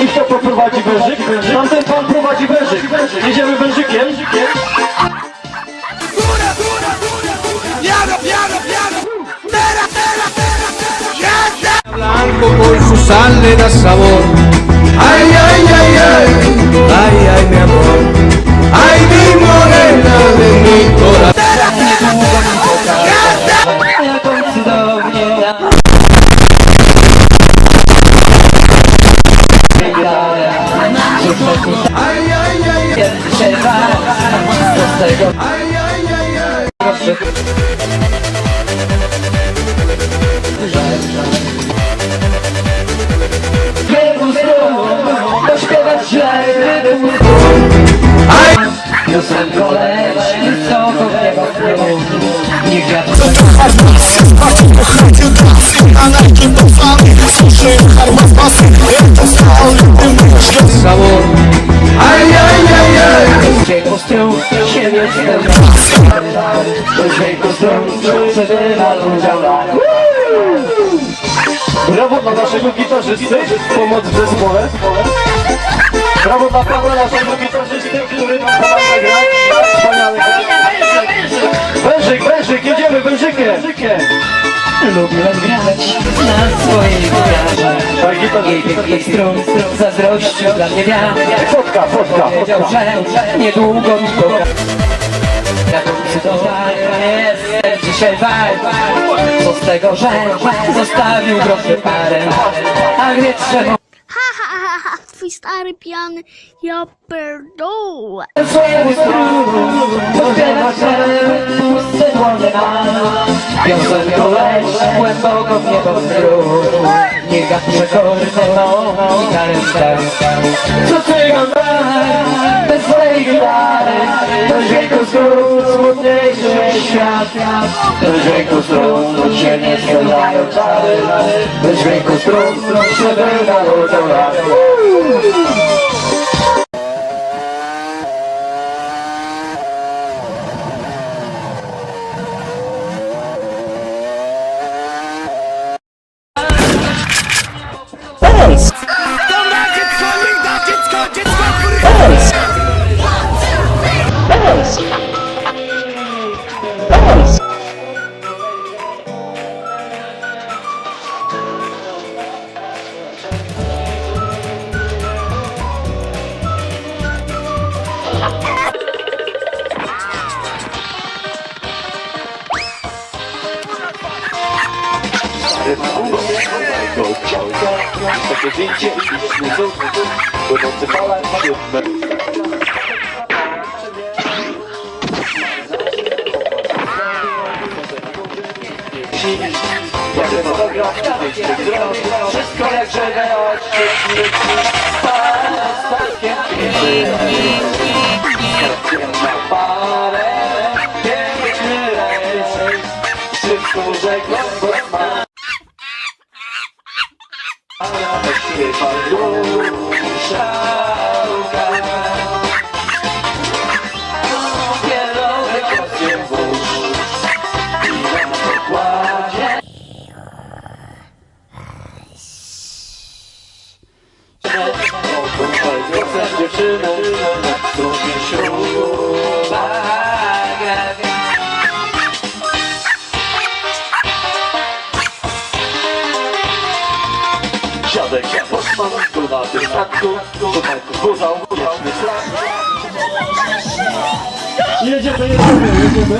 I kto poprowadzi wężyk? Tamten pan prowadzi wężyk. Jedziemy wężykiem. Blanco con su sal le da sabor. Ay, ay, ay, ay, ay, ay, ay. Wielu stron Pośpiewać Ay, Piosenko leć Wysoko w niebo Niech wiatr sabor. Dźwięku stron Siebie spełnia Do dźwięku stron Przebywa ludziom Brawo dla naszego gitarzysty. Pomoc w zespole. Brawo dla Pawła, naszego gitarzysty, który nam pomaga grać. Wspaniale. Wężyk, wężyk, jedziemy wężykiem. Lubiłem grać na swojej gitarze. Jej pięknych strun zazdrościł dla mnie wiatr Fotka, fotka, Powiedział, fotka. że niedługo mi poka Jadący do walka jestem dzisiaj walk Co z tego, że zostawił groszy parę? A gdy trzeba Ha ha ha ha, twój stary pijany, ja pierdolę. się puste dłonie mam Piosenko leć w niebo Niech wiatr przekorny mą gitarę wstał Co czego dać bez swojej gitary Do dźwięku strun smutniejszy świat. Do dźwięku strun od się nie składają czary. Do dźwięku strun przebywa ludziom lat Takie zdjęcie i śmiecą, płynący falem, Wszystko jak żywe oczy Parę piękny rejs Wszystko rzekło que bailou chacal. Oh, 不会，就算。Na tym statku, tutaj wózał wieczny szlak. Jedziemy, jedziemy, jedziemy.